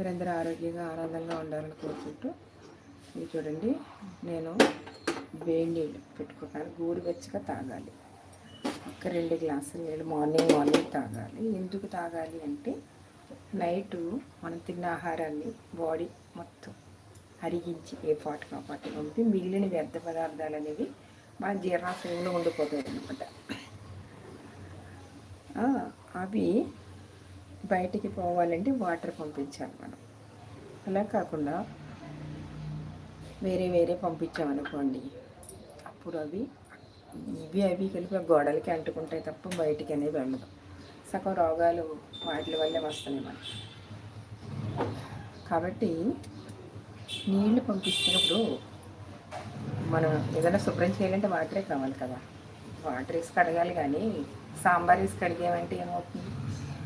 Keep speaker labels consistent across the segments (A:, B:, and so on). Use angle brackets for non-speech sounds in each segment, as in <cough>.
A: మీరందరూ ఆరోగ్యంగా ఆనందంగా ఉండాలని కోరుకుంటూ ఇది చూడండి. నేను వేడి నీళ్ళు పెట్టుకుంటాను. గోరువెచ్చగా తాగాలి. ఒక రెండు గ్లాసులు నీళ్ళు మార్నింగ్ మార్నింగ్ తాగాలి. ఎందుకు తాగాలి అంటే నైటు మనం తిన్న ఆహారాన్ని బాడీ మొత్తం అరిగించి ఏ పాటుగా పాటు పంపి మిగిలిన వ్యర్థ పదార్థాలు అనేవి మన జీర్ణాశయంలో ఉండిపోతాయి అనమాట అవి బయటికి పోవాలంటే వాటర్ పంపించాలి మనం. అలా కాకుండా వేరే వేరే పంపించామనుకోండి అప్పుడు అవి ఇవి అవి కలిపి గోడలకి అంటుకుంటాయి తప్ప బయటికి అనేవి వెళ్ళదు. సగం రోగాలు వాటి వల్లే వస్తున్నాయి మనకి. కాబట్టి నీళ్ళు పంపిస్తున్నప్పుడు మనం ఏదైనా శుభ్రం చేయాలంటే వాటరే కావాలి కదా. వాటర్ వేసి కడగాలి కానీ సాంబార్ వేసి కడిగేమంటే ఏమవుతుంది?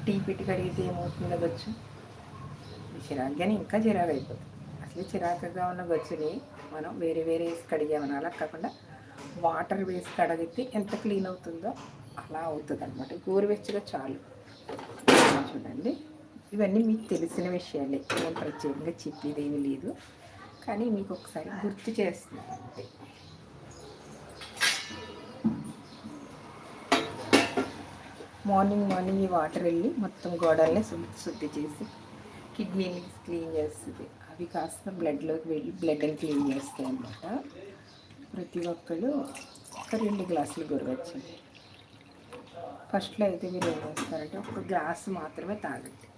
A: టీ పెట్టి కడిగితే ఏమవుతుందో గచ్చు? చిరాకుగానే ఇంకా చిరాకు అయిపోతుంది అసలు చిరాకుగా ఉన్న గచ్చుని మనం వేరే వేరే వేసి కడిగామని అలా కాకుండా వాటర్ వేసి కడిగితే ఎంత క్లీన్ అవుతుందో అలా అవుతుంది అనమాట గోరువెచ్చగా చాలు. చూడండి. ఇవన్నీ మీకు తెలిసిన విషయాలే. నేను ప్రత్యేకంగా చెప్పేది ఏమీ లేదు. కానీ మీకు ఒకసారి గుర్తు చేస్తున్నాను మార్నింగ్ మార్నింగ్ ఈ వాటర్ వెళ్ళి మొత్తం గోడల్ని శుద్ధి శుద్ధి చేసి కిడ్నీని క్లీన్ చేస్తుంది అవి కాస్త బ్లడ్లోకి వెళ్ళి బ్లడ్ని క్లీన్ చేస్తాయి అన్నమాట. ప్రతి ఒక్కళ్ళు ఒక రెండు గ్లాసులు గొరవచ్చండి. ఫస్ట్లో అయితే మీరు ఏం చేస్తారంటే ఒక గ్లాస్ మాత్రమే తాగండి.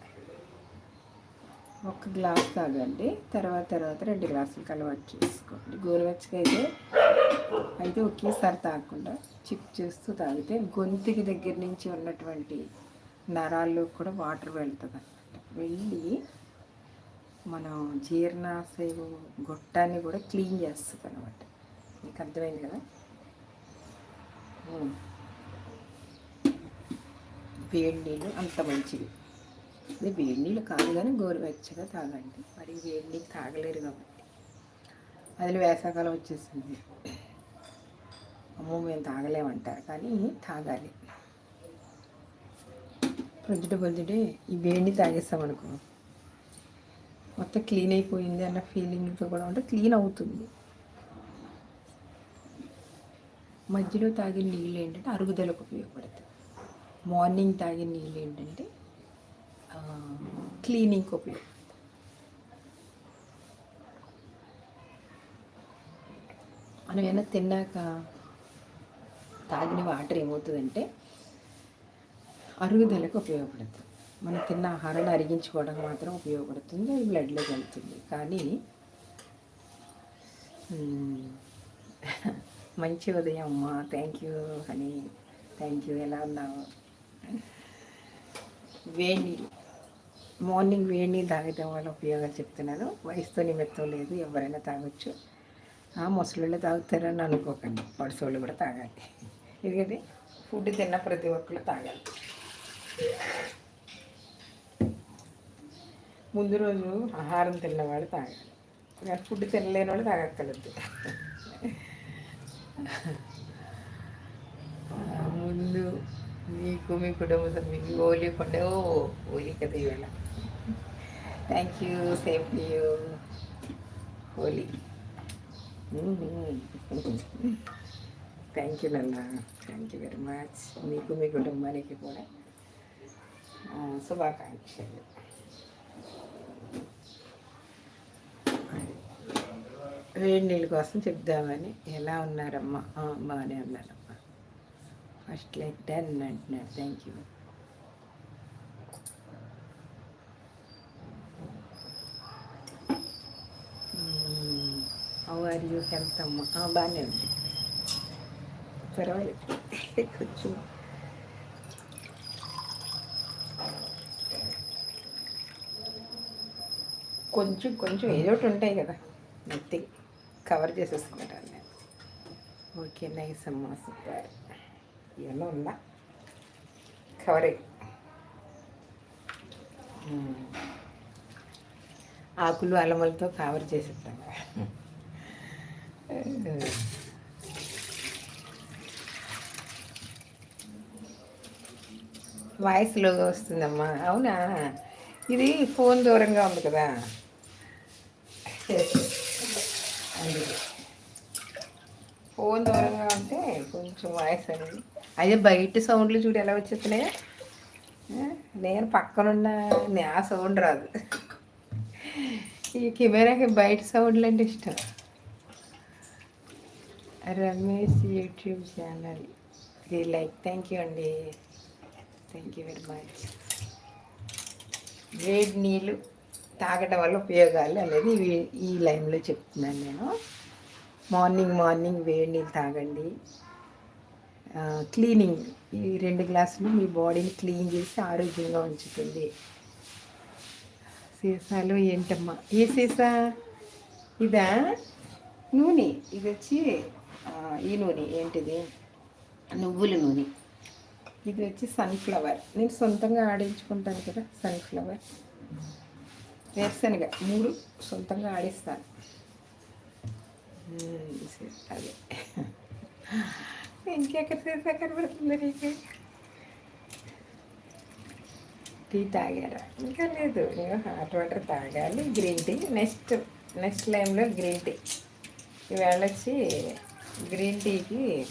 A: ఒక గ్లాస్ తాగండి. తర్వాత తర్వాత రెండు గ్లాసులు అలవాటు చేసుకోండి. గోరువెచ్చగా అయితే అయితే ఒకేసారి తాగకుండా చిప్ చేస్తూ తాగితే గొంతుకి దగ్గర నుంచి ఉన్నటువంటి నరాల్లో కూడా వాటర్ వెళ్తుంది అనమాట వెళ్ళి మనం జీర్ణాశయం గొట్టాన్ని కూడా క్లీన్ చేస్తుంది అనమాట మీకు అర్థమైంది కదా? వేడి నీళ్ళు అంత మంచిది. ఇది వేడి నీళ్ళు కాదు కానీ గోరువెచ్చగా తాగండి. మరి వేడి నీళ్ళు తాగలేరు కాబట్టి. అదిలో వేసాకాలం వచ్చేసింది. అమ్మో మేము తాగలేమంటారు కానీ తాగాలి. ప్రొద్దుట పొద్దుటే ఈ వేడిని తాగేస్తామనుకో మొత్తం క్లీన్ అయిపోయింది అన్న ఫీలింగ్తో కూడా ఉంటే క్లీన్ అవుతుంది. మధ్యలో తాగిన నీళ్ళు ఏంటంటే అరుగుదలకు ఉపయోగపడుతుంది మార్నింగ్ తాగిన నీళ్ళు ఏంటంటే క్లీనింగ్ ఉపయోగం మనం ఏమైనా తిన్నాక తాగిన వాటర్ ఏమవుతుందంటే అరుగుదలకు ఉపయోగపడుతుంది. మనం తిన్న ఆహారాన్ని అరిగించుకోవడానికి మాత్రం ఉపయోగపడుతుంది అది బ్లడ్లోకి వెళ్తుంది కానీ మంచి ఉదయం అమ్మ. Thank you honey thank you ఎలా ఉన్నావు? వేడి మార్నింగ్ వేడి నీళ్ళు తాగటం వల్ల ఉపయోగాలు చెప్తున్నాను. వయసుతో నిమిత్తం లేదు ఎవరైనా తాగొచ్చు. ఆ ముసలిళ్ళు తాగుతారని అనుకోకండి. పడుసోళ్ళు కూడా తాగాలి. ఎందుకంటే ఫుడ్ తిన్న ప్రతి ఒక్కరు తాగాలి. ముందు రోజు ఆహారం తిన్నవాడు తాగాలి. కానీ ఫుడ్ తినలేని వాళ్ళు తాగక్కర్లేదు. ముందు మీకు మీ కుటుంబ మీకు ఓలీ పండుగ ఓ ఓలీ కదా ఇవాళ. Thank you same to you Holi thank you నల్ల థ్యాంక్ యూ వెరీ మచ్ మీకు మీ కుటుంబానికి కూడా శుభాకాంక్షలు వేడి నీళ్ళ కోసం చెప్దామని. ఎలా ఉన్నారమ్మా? బాగానే ఉన్నారమ్మా. ఫస్ట్ లైక్ డన్ అంటున్నారు. Thank you are you health అమ్మ బాగానే ఉంది పర్వాలేదు. కొంచెం కొంచెం కొంచెం ఏదో ఒకటి ఉంటాయి కదా. నథింగ్ కవర్ చేసేసుకుంటాను నేను. ఓకే నైస్ అమ్మా సూపర్ ఏమన్నా ఉందా? కవరే hmm. ఆకులు అలమలతో కవర్ చేసేస్తాను. వాయిస్లోగా వస్తుందమ్మా. అవునా? ఇది ఫోన్ దూరంగా ఉంది కదా. ఫోన్ దూరంగా ఉంటే కొంచెం వాయిస్ అనేది. అదే బయట సౌండ్లు చూడు ఎలా వచ్చేస్తున్నాయో. నేను పక్కనున్న నా సౌండ్ రాదు. ఈ కెమెరాకి బయట సౌండ్లు అంటే ఇష్టం. Ramesh YouTube channel. ఇది లైక్ థ్యాంక్ యూ అండి. థ్యాంక్ యూ వెరీ మచ్ వేడి నీళ్ళు తాగడం వల్ల ఉపయోగాలు అనేది ఈ- లైన్లో చెప్తున్నాను నేను. మార్నింగ్ మార్నింగ్ వేడి నీళ్ళు తాగండి. క్లీనింగ్ ఈ రెండు గ్లాసులు మీ బాడీని క్లీన్ చేసి ఆరోగ్యంగా ఉంచుతుంది. సీసాలు ఏంటమ్మా? ఏ సీసా? ఇదా? నూనె. ఇది వచ్చి ఈ నూనె ఏంటిది? నువ్వుల నూనె. ఇది వచ్చి సన్ఫ్లవర్ నేను సొంతంగా ఆడించుకుంటాను కదా సన్ఫ్లవర్ వేరుశనగ మూడు సొంతంగా ఆడిస్తాను. అదే. ఇంకెక్కడ చేసా కనబడుతుంది నీకు? టీ తాగారా? ఇంకా లేదు. నేను హాట్ వాటర్ తాగాలి. గ్రీన్ టీ నెక్స్ట్ నెక్స్ట్ లైమ్లో గ్రీన్ టీ ఈవేళ వచ్చి గ్రీన్ టీకి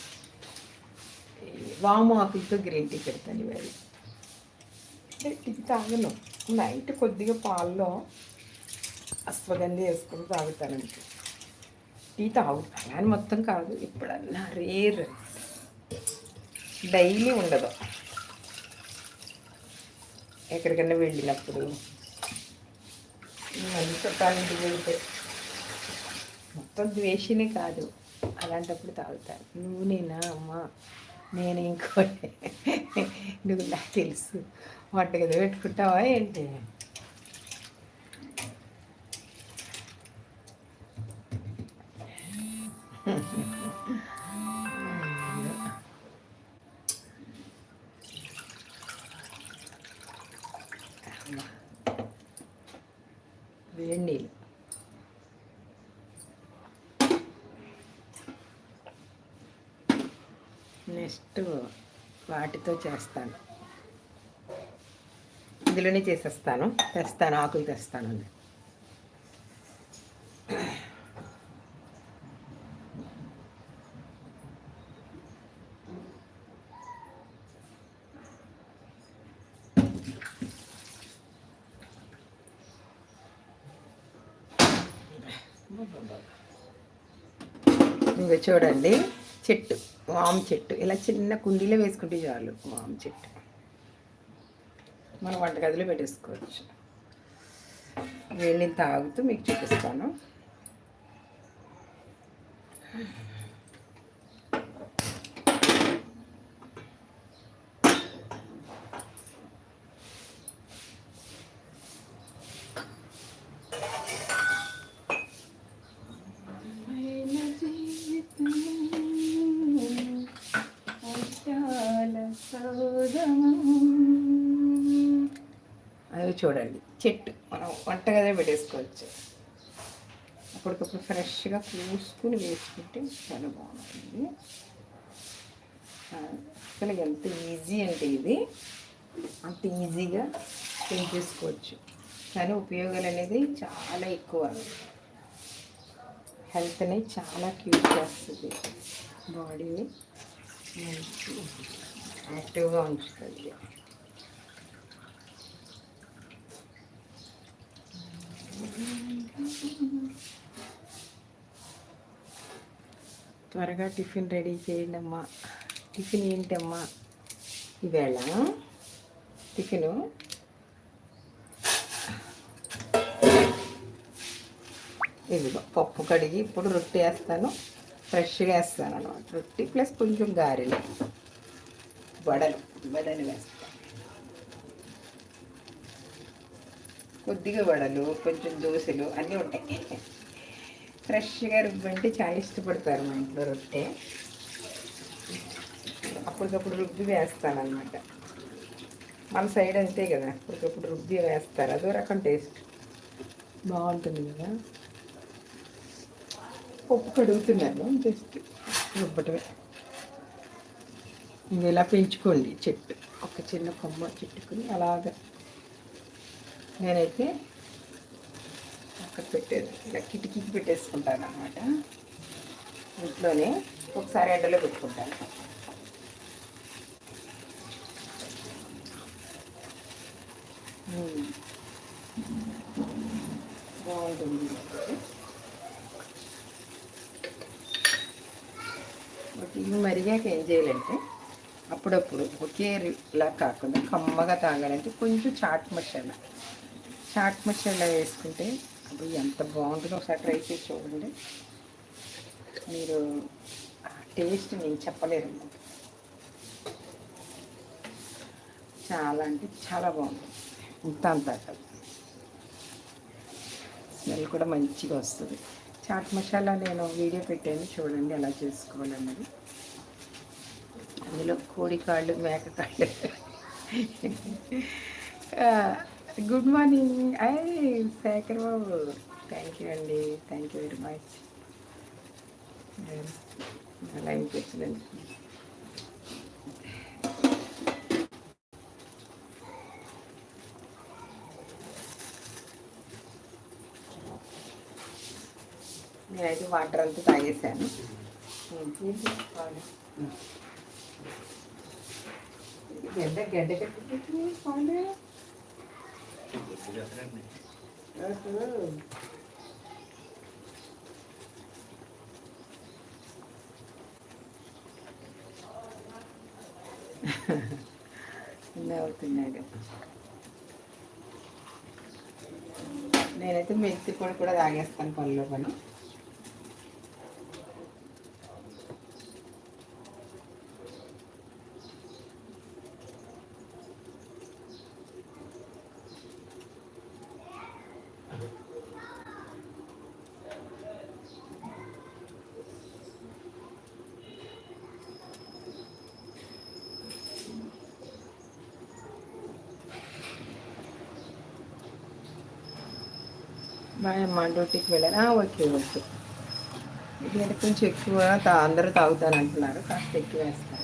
A: వాము ఆకులతో గ్రీన్ టీ పెడతాను ఇవాళ టీ తాగను. నైట్ కొద్దిగా పాల్లో అశ్వగంధి వేసుకుని తాగుతాను టీ తాగు అలాని మొత్తం కాదు. ఇప్పుడన్నా రేర్ డైలీ ఉండదు. ఎక్కడికైనా వెళ్ళినప్పుడు. మళ్ళీ చుట్టాలింటికి వెళ్తే. మొత్తం ద్వేషిని కాదు. అలాంటప్పుడు తాగుతాను నువ్వు నేనా అమ్మా? నేను ఇంకోటి. <laughs> నువ్వు నాకు తెలుసు. వంటగది పెట్టుకుంటావా ఏంటి? చేస్తాను. ఇందులోనే చేసేస్తాను. తెస్తాను ఆకులు తెస్తాను ఇంకా చూడండి చెట్టు. వామ్ చెట్టు. ఇలా చిన్న కుండీలో వేసుకుంటే చాలు వామ్ చెట్టు. మనం వంటగదిలో పెట్టేసుకోవచ్చు. వేడిని తాగుతూ మీకు చూపిస్తాను అయిన జీవితం అశాల సౌదము. అది చూడండి. చెట్టు. మనం వంటగదే పెట్టేసుకోవచ్చు. అప్పటికప్పుడు ఫ్రెష్గా కూసుకుని వేసుకుంటే చాలా బాగుంటుంది. అసలు ఎంత ఈజీ అంటే ఇది. అంత ఈజీగా పెంచేసుకోవచ్చు కానీ ఉపయోగాలు అనేది చాలా ఎక్కువ. హెల్త్ని చాలా క్యూర్ చేస్తుంది. బాడీని మంచి యాక్టివ్గా ఉంచుతుంది. త్వరగా టిఫిన్ రెడీ చేయండి అమ్మా. టిఫిన్ ఏంటమ్మా ఈవేళ టిఫిను ఇదిగో పప్పు కడిగి ఇప్పుడు రొట్టె వేస్తాను. ఫ్రెష్గా వేస్తాను అనమాట రొట్టె ప్లస్ కొంచెం గారెలు. వడలు వడలు వేస్తాను. కొద్దిగా వడలు కొంచెం దోశలు అన్నీ ఉంటాయి. ఫ్రెష్గా రుబ్బంటే చాలా ఇష్టపడతారు మా ఇంట్లో రొట్టె. అప్పటికప్పుడు రుబ్బి వేస్తాను అనమాట మన సైడ్ అంతే కదా అప్పటికప్పుడు రుబ్బి వేస్తారు. అదో రకం టేస్ట్. బాగుంటుంది కదా? పప్పు కడుగుతున్నాను జస్ట్ రుబ్బటమే. ఇంక ఇలా పెంచుకోండి చెట్టు. ఒక చిన్న కొమ్మ చెట్టుకుని అలాగ. నేనైతే అక్కడ పెట్టేది ఇలా కిటికీకి పెట్టేసుకుంటాను అనమాట ఇంట్లోనే ఒకసారి ఎండలో పెట్టుకుంటాను. బాగుంటుంది. ఇవి మరిగాక ఏం చేయాలంటే అప్పుడప్పుడు ఒకేలా కాకుండా కమ్మగా తాగాలంటే కొంచెం చాట్ మసాలా. చాట్ మసాలా వేసుకుంటే అప్పుడు ఎంత బాగుంటుందో ఒకసారి ట్రై చేసి చూడండి. మీరు టేస్ట్ నేను చెప్పలేరు చాలా అంటే చాలా బాగుంటుంది ఇంత అంత స్మెల్ కూడా మంచిగా వస్తుంది. చాట్ మసాలా నేను వీడియో పెట్టాను. చూడండి ఎలా చేసుకోవాలన్నది అందులో కోడి కాళ్ళు మేక కాళ్ళు. Good morning. I Shekhar Babu. Thank you అండి. Thank you very much line వచ్చిందండి నేనైతే వాటర్ అంతా తాగేసాను. గడ్డ గడ్డ కట్టి పాలు. <laughs> అవుతున్నాడు నేనైతే మెంతి పొడి కూడా తాగేస్తాను పనిలో పని మా డ్యూటీకి వెళ్ళాను. Okay okay. ఎందుకంటే కొంచెం ఎక్కువ తా- అందరూ తాగుతారు అంటున్నారు. కాస్త ఎక్కువ వేస్తాను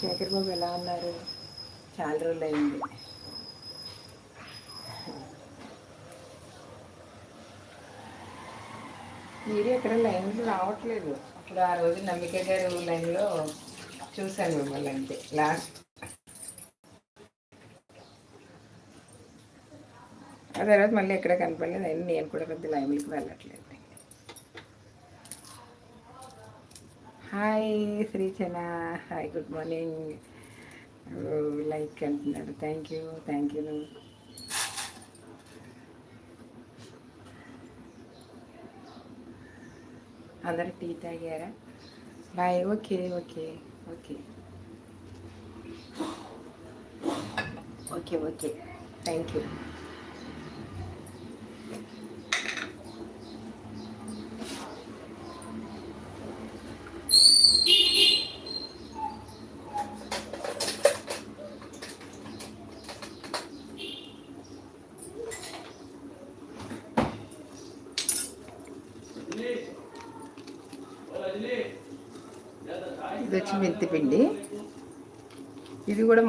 A: శేఖర్ బాబు ఎలా ఉన్నారు? చాలా రోజులు అయింది మీరు ఎక్కడ లైన్లో రావట్లేదు. అప్పుడు ఆ రోజు నమ్మిక గారు లైన్లో చూశాను మిమ్మల్ని అంతే. లాస్ట్ ఆ తర్వాత మళ్ళీ ఎక్కడ కనపడలేదు. అయినా నేను కూడా పెద్ద లైవ్లకి వెళ్ళట్లేదు hi Srichana. Hi good morning like అంటున్నాడు. థ్యాంక్ యూ థ్యాంక్ యూ అందరు టీ తాగారా? Bye okay okay okay okay okay thank you ఇది వచ్చి మెంతిపిండి ఇది కూడా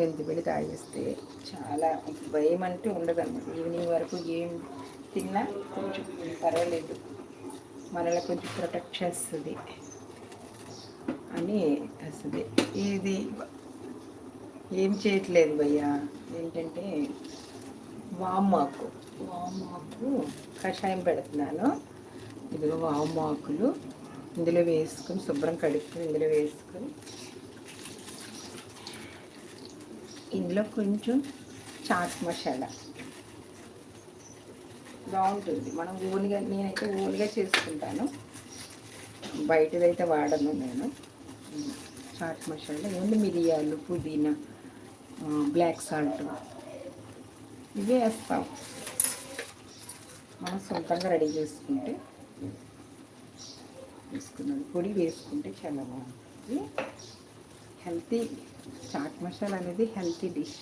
A: మార్నింగ్ మెంతిపిండి తాగేస్తే చాలా భయం అంటే ఉండదు అనమాట ఈవినింగ్ వరకు ఏం తిన్నా కొంచెం పర్వాలేదు. మనల్ని కొంచెం ప్రొటెక్ట్ చేస్తుంది. అని వస్తుంది ఇది ఏం చేయట్లేదు భయ్యా. ఏంటంటే వామాకు వామాకు కషాయం పెడుతున్నాను. ఇదిగో వామాకులు ఇందులో వేసుకొని శుభ్రం కడుక్కుని ఇందులో వేసుకొని ఇందులో కొంచెం చాట్ మసాలా. బాగుంటుంది. మనం ఓన్గా నేనైతే ఓన్గా చేసుకుంటాను. బయటదైతే వాడను నేను. చాట్ మసాలా ఓన్లీ మిరియాలు పుదీనా బ్లాక్ సాల్ట్. ఇవే వేస్తాం. మనం సొంతంగా రెడీ చేసుకుంటే వేసుకున్నాను పొడి వేసుకుంటే చాలా బాగుంటుంది. హెల్తీ చాట్ మసాలా అనేది healthy dish.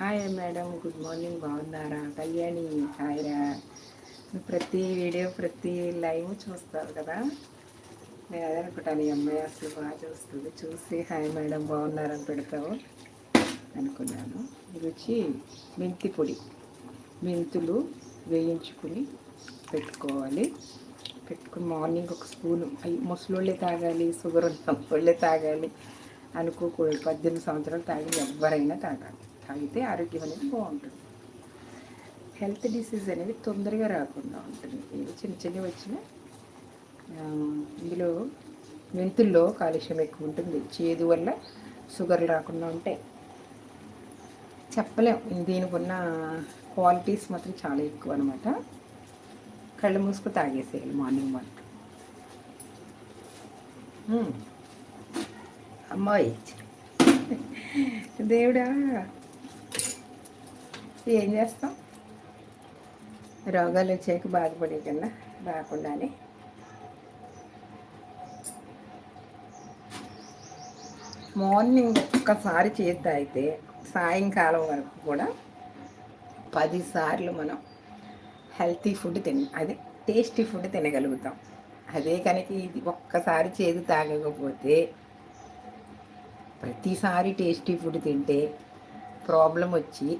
A: Hi madam good morning బాగున్నారా? కళ్యాణి హాయ్ రా నువ్వు ప్రతి వీడియో ప్రతి లైవ్ చూస్తారు కదా? నేను అదే అనుకుంటాను ఈ అమ్మాయి అసలు బాగా చూస్తుంది. చూసి హాయ్ మేడం బాగున్నారని పెడతావు అనుకున్నాను. రుచి మెంతి పొడి. మెంతులు వేయించుకుని పెట్టుకోవాలి. పెట్టుకుని మార్నింగ్ ఒక స్పూను. అవి ముసలోళ్ళే తాగాలి షుగర్ ఉన్న వాళ్ళే తాగాలి అనుకోకూడదు. పద్దెనిమిది సంవత్సరాలు తాగి ఎవరైనా తాగాలి. తాగితే ఆరోగ్యం అనేది బాగుంటుంది. హెల్త్ డిసీజ్ అనేది తొందరగా రాకుండా ఉంటుంది. ఏవి చిన్న చిన్నవి వచ్చినా ఇందులో మెంతుల్లో కాలుష్యం ఎక్కువ ఉంటుంది. చేదు వల్ల షుగర్ రాకుండా ఉంటాయి. చెప్పలేం. దీనికి ఉన్న క్వాలిటీస్ మాత్రం చాలా ఎక్కువ అనమాట కళ్ళు మూసుకు తాగేసేయాలి మార్నింగ్ మ్మ్. అమ్మాయి దేవుడా ఏం చేస్తాం? రోగాలు వచ్చాక బాధపడే కన్నా రాకుండానే. మార్నింగ్ ఒక్కసారి చేతి తాగితే సాయంకాలం వరకు కూడా పదిసార్లు మనం హెల్తీ ఫుడ్ తిన అదే టేస్టీ ఫుడ్ తినగలుగుతాం. అదే కనుక ఇది ఒక్కసారి చేదు తాగకపోతే ప్రతిసారి టేస్టీ ఫుడ్ తింటే ప్రాబ్లం వచ్చి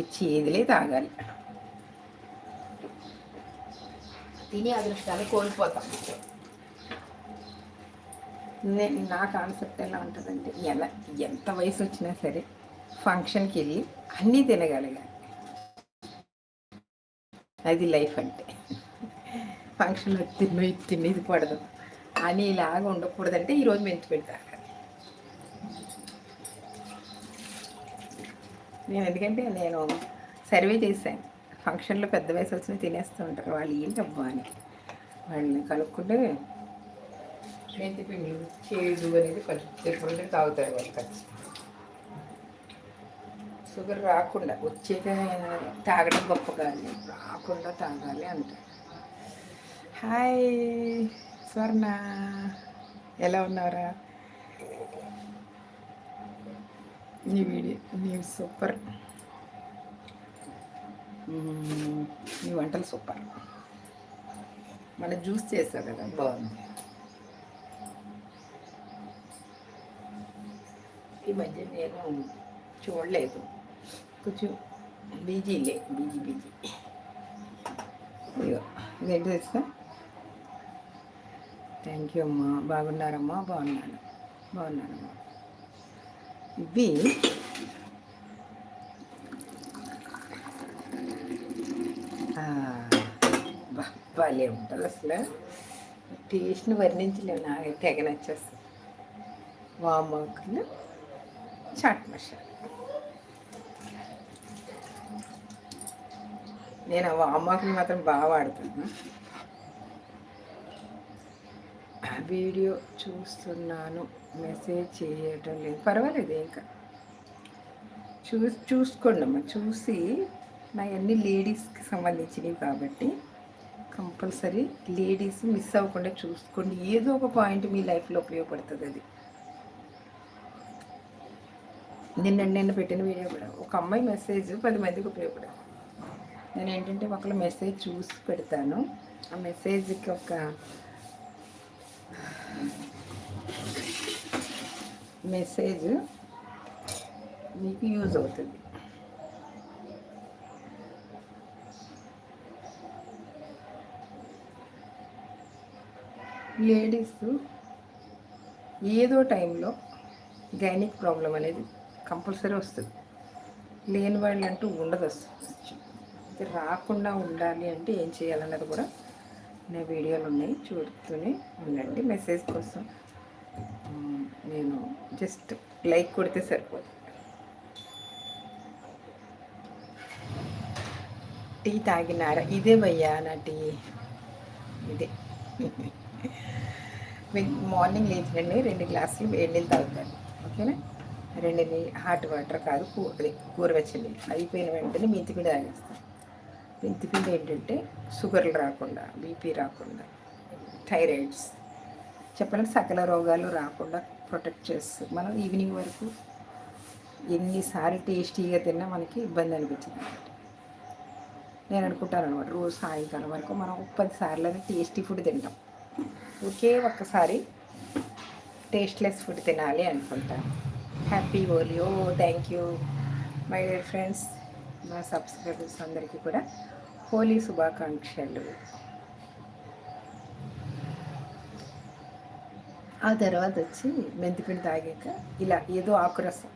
A: చేదులే తాగాలి. తిని అదృష్టాన్ని కోల్పోతాం. నేను నా కాన్సెప్ట్ ఎలా ఉంటుందంటే ఎలా ఎంత వయసు వచ్చినా సరే ఫంక్షన్కి వెళ్ళి అన్నీ తినగలగాలి. అది లైఫ్ అంటే. ఫంక్షన్లో తిన్న ఇది తిన్న ఇది పడదు. అని ఇలాగ ఉండకూడదంటే ఈరోజు మెంతి పెడతాను నేను ఎందుకంటే నేను సర్వే చేశాను. ఫంక్షన్లో పెద్ద వయసు వచ్చిన తినేస్తూ ఉంటారు. వాళ్ళు ఏంటబ్బా అని. వాళ్ళని కనుక్కుంటే మెంతి పిండి చేదు అనేది కొంచెం తాగుతారు వాళ్ళు ఖచ్చితంగా. షుగర్ రాకుండా వచ్చేక తాగడం గొప్ప కాదు. రాకుండా తాగాలి అంటారు హాయ్ స్వర్ణ ఎలా ఉన్నారా నీ వీడియో నీ సూపర్. నీ వంటలు సూపర్. మన జ్యూస్ చేసావు కదా బాగుంది. ఈ మధ్య నేను చూడలేదు. కొంచెం బీజీలే బీజీ బీజీ. ఇదిగో ఇదేంటి తెలుసా థ్యాంక్ యూ అమ్మా. బాగున్నారమ్మా బాగున్నాను. బాగున్నానమ్మా. ఇవి భలే ఉంటుంది అసలు. టేస్ట్ని వర్ణించలేము నాకు తెగ నచ్చేస్తుంది. వామాకులు చాట్ మసాలా. నేను ఆ వామాకులు మాత్రం బాగా వాడుతాను వీడియో చూస్తున్నాను. మెసేజ్ చేయటం లేదు. పర్వాలేదు ఇంకా. చూ చూసుకోండి అమ్మ. చూసి నా అన్ని లేడీస్కి సంబంధించినవి కాబట్టి కంపల్సరీ లేడీస్ మిస్ అవ్వకుండా చూసుకోండి. ఏదో ఒక పాయింట్ మీ లైఫ్లో ఉపయోగపడుతుంది అది. నిన్న నిన్న పెట్టిన వీడియో కూడా. ఒక అమ్మాయి మెసేజ్ పది మందికి ఉపయోగపడదు. నేను ఏంటంటే ఒకళ్ళ మెసేజ్ చూసి పెడతాను. ఆ మెసేజ్కి ఒక మెసేజ్ మీకు యూజ్ అవుతుంది. లేడీస్ ఏదో టైంలో గైనిక్ ప్రాబ్లం అనేది కంపల్సరీ వస్తుంది. లేని వాళ్ళు అంటూ ఉండదు అసలు. ఇది రాకుండా ఉండాలి అంటే ఏం చేయాలన్నది కూడా నా వీడియోలు ఉన్నాయి. చూడుతూనే ఉండండి. మెసేజ్ కోసం నేను జస్ట్ లైక్ కొడితే సరిపోదు టీ తాగినారా? ఇదే భయ్యా నా టీ. ఇదే. <laughs> మార్నింగ్ లేచినండి రెండు గ్లాసులు వేడి నీళ్ళు తాగుతాను. ఓకేనా? రెండు నీళ్ళు హాట్ వాటర్ కాదు కూ అదే కూరవెచ్చని నీళ్ళు. అయిపోయిన వెంటనే మెంతిపిండి తాగేస్తాను. మెంతిపిండి ఏంటంటే షుగర్లు రాకుండా బీపీ రాకుండా థైరాయిడ్స్. చెప్పాలంటే సకల రోగాలు రాకుండా ప్రొటెక్ట్ చేస్తుంది మనం ఈవినింగ్ వరకు ఎన్నిసార్లు టేస్టీగా తిన్నా మనకి ఇబ్బంది అనిపించింది అనమాట నేను అనుకుంటాను అనమాట రోజు సాయంకాలం వరకు మనం పది సార్లు టేస్టీ ఫుడ్ తింటాం. ఒకే ఒక్కసారి టేస్ట్లెస్ ఫుడ్ తినాలి అనుకుంటాను. Happy Holi. Oh thank you my dear friends. మా సబ్స్క్రైబర్స్ అందరికీ కూడా హోలీ శుభాకాంక్షలు. ఆ తర్వాత వచ్చి మెంతిపిండి తాగాక ఇలా ఏదో ఆకు రసం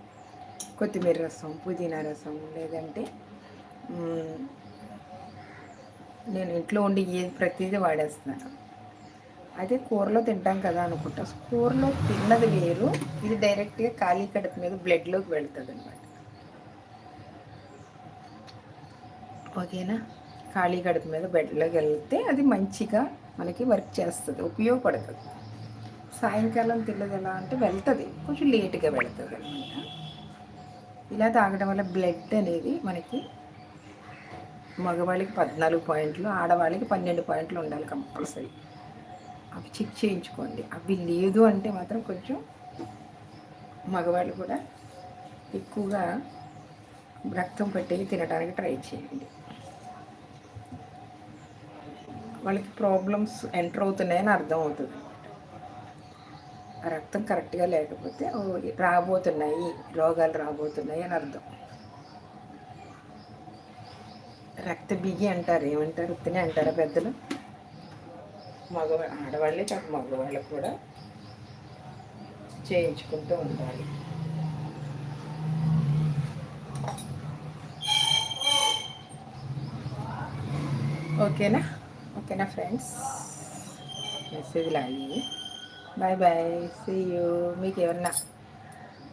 A: కొత్తిమీర రసం పుదీనా రసం లేదంటే నేను ఇంట్లో ఉండి ఏది ప్రతిదీ వాడేస్తున్నాను. అదే కూరలో తింటాం కదా అనుకుంటా. కూరలో తిన్నది వేరు. ఇది డైరెక్ట్గా ఖాళీ కడుపు మీద బ్లడ్లోకి వెళుతుంది అనమాట ఓకేనా ఖాళీ గడుపు మీద బెడ్లోకి వెళ్తే అది మంచిగా మనకి వర్క్ చేస్తుంది ఉపయోగపడుతుంది. సాయంకాలం తిన్నది ఎలా అంటే వెళ్తుంది కొంచెం లేట్గా వెళుతుంది అనమాట ఇలా తాగడం వల్ల బ్లడ్ అనేది మనకి మగవాళ్ళకి పద్నాలుగు పాయింట్లు ఆడవాళ్ళకి పన్నెండు పాయింట్లు ఉండాలి కంపల్సరీ. అవి చెక్ చేయించుకోండి. అవి లేదు అంటే మాత్రం కొంచెం మగవాళ్ళు కూడా ఎక్కువగా రక్తం పట్టేవి తినడానికి ట్రై చేయండి. వాళ్ళకి ప్రాబ్లమ్స్ ఎంటర్ అవుతున్నాయని అర్థం అవుతుంది. రక్తం కరెక్ట్గా లేకపోతే రాబోతున్నాయి రోగాలు రాబోతున్నాయి అని అర్థం. రక్త బిగి అంటారు ఏమంటారు? ఉత్తనే అంటారా పెద్దలు? మగ ఆడవాళ్ళే కాదు మగవాళ్ళు కూడా చేయించుకుంటూ ఉండాలి. ఓకేనా? ఓకేనా ఫ్రెండ్స్? మెసేజ్ లాగి బాయ్ బాయ్ సీయూ మీకు ఏమన్నా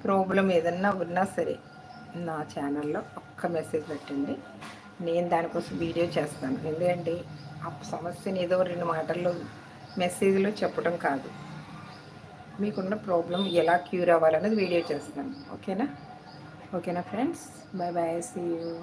A: ప్రాబ్లం ఏదన్నా ఉన్నా సరే నా ఛానల్లో ఒక్క మెసేజ్ పెట్టండి. నేను దానికోసం వీడియో చేస్తాను. ఎందుకంటే ఆ సమస్యని ఏదో రెండు మాటల్లో మెసేజ్లో చెప్పడం కాదు. మీకున్న ప్రాబ్లం ఎలా క్యూర్ అవ్వాలనేది వీడియో చేస్తాను. ఓకేనా ఓకేనా friends? Bye bye see you